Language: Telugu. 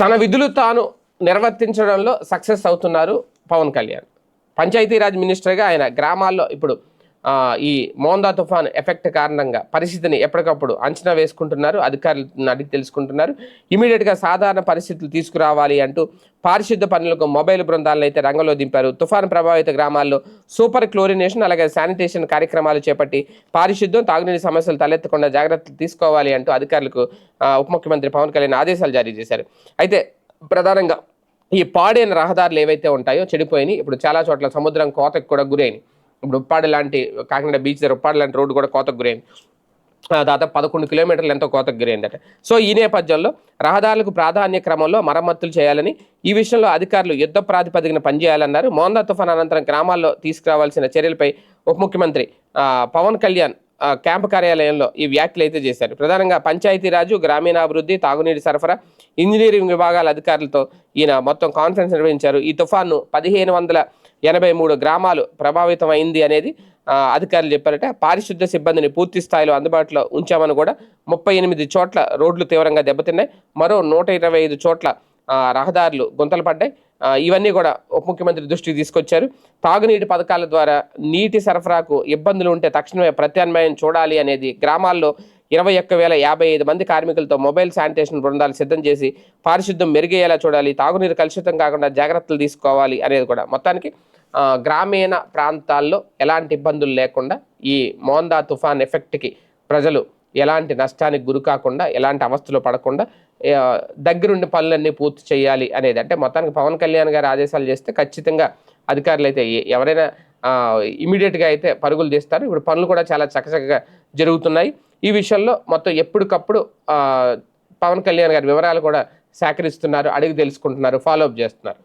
తన విధులు తాను నిర్వర్తించడంలో సక్సెస్ అవుతున్నారు పవన్ కళ్యాణ్. పంచాయతీరాజ్ మినిస్టర్గా ఆయన గ్రామాల్లో ఇప్పుడు ఈ మోందా తుఫాన్ ఎఫెక్ట్ కారణంగా పరిస్థితిని ఎప్పటికప్పుడు అంచనా వేసుకుంటున్నారు అధికారులు అడిగి తెలుసుకుంటున్నారు. ఇమీడియట్గా సాధారణ పరిస్థితులు తీసుకురావాలి అంటూ పారిశుద్ధ పనులకు మొబైల్ బృందాలను అయితే రంగంలో దింపారు. తుఫాన్ ప్రభావిత గ్రామాల్లో సూపర్ క్లోరినేషన్ అలాగే శానిటేషన్ కార్యక్రమాలు చేపట్టి పారిశుద్ధం తాగునీటి సమస్యలు తలెత్తకుండా జాగ్రత్తలు తీసుకోవాలి అంటూ అధికారులకు ఉప ముఖ్యమంత్రి పవన్ కళ్యాణ్ ఆదేశాలు జారీ చేశారు. అయితే ప్రధానంగా ఈ పాడైన రహదారులు ఏవైతే ఉంటాయో చెడిపోయినాయి. ఇప్పుడు చాలా చోట్ల సముద్రం కోతకు కూడా గురైనాయి. ఇప్పుడు ఉప్పాడు లాంటి కాకినాడ బీచ్ దగ్గర ఉప్పాడు లాంటి రోడ్డు కూడా కోతకు గురైంది. దాదాపు పదకొండు కిలోమీటర్లు ఎంతో కోతకు గురైందట. సో ఈ నేపథ్యంలో రహదారులకు ప్రాధాన్య క్రమంలో మరమ్మతులు చేయాలని ఈ విషయంలో అధికారులు యుద్ధ ప్రాతిపదికన పనిచేయాలన్నారు. మోందా తుఫాన్ అనంతరం గ్రామాల్లో తీసుకురావాల్సిన చర్యలపై ఉప ముఖ్యమంత్రి పవన్ కళ్యాణ్ క్యాంపు కార్యాలయంలో ఈ వ్యాఖ్యలు అయితే చేశారు. ప్రధానంగా పంచాయతీరాజు గ్రామీణాభివృద్ధి తాగునీటి సరఫరా ఇంజనీరింగ్ విభాగాల అధికారులతో ఈయన మొత్తం కాన్ఫరెన్స్ నిర్వహించారు. ఈ తుఫాను పదిహేను వందల ఎనభై మూడు గ్రామాలు ప్రభావితం అయింది అనేది అధికారులు చెప్పారట. పారిశుద్ధ సిబ్బందిని పూర్తి స్థాయిలో అందుబాటులో ఉంచామని కూడా ముప్పై ఎనిమిది చోట్ల రోడ్లు తీవ్రంగా దెబ్బతిన్నాయి. మరో నూట ఇరవై ఐదు చోట్ల రహదారులు గుంతలు పడ్డాయి. ఇవన్నీ కూడా ఉప ముఖ్యమంత్రి దృష్టికి తీసుకొచ్చారు. తాగునీటి పథకాల ద్వారా నీటి సరఫరాకు ఇబ్బందులు ఉంటే తక్షణమే ప్రత్యామ్నాయం చూడాలి అనేది గ్రామాల్లో ఇరవై ఒక్క వేల యాభై ఐదు మంది కార్మికులతో మొబైల్ శానిటేషన్ బృందాలు సిద్ధం చేసి పారిశుద్ధ్యం మెరుగయ్యేలా చూడాలి తాగునీరు కలుషితం కాకుండా జాగ్రత్తలు తీసుకోవాలి అనేది కూడా. మొత్తానికి గ్రామీణ ప్రాంతాల్లో ఎలాంటి ఇబ్బందులు లేకుండా ఈ మోందా తుఫాన్ ఎఫెక్ట్కి ప్రజలు ఎలాంటి నష్టానికి గురి కాకుండా ఎలాంటి అవస్థలు పడకుండా దగ్గరుండి పనులన్నీ పూర్తి చేయాలి అనేది. అంటే మొత్తానికి పవన్ కళ్యాణ్ గారు ఆదేశాలు చేస్తే ఖచ్చితంగా అధికారులు అయితే ఎవరైనా ఇమీడియట్గా అయితే పరుగులు తీస్తారు. ఇప్పుడు పనులు కూడా చాలా చకచకగా జరుగుతున్నాయి. ఈ విషయంలో మొత్తం ఎప్పటికప్పుడు పవన్ కళ్యాణ్ గారి వివరాలు కూడా సేకరిస్తున్నారు అడిగి తెలుసుకుంటున్నారు ఫాలో అప్ చేస్తున్నారు.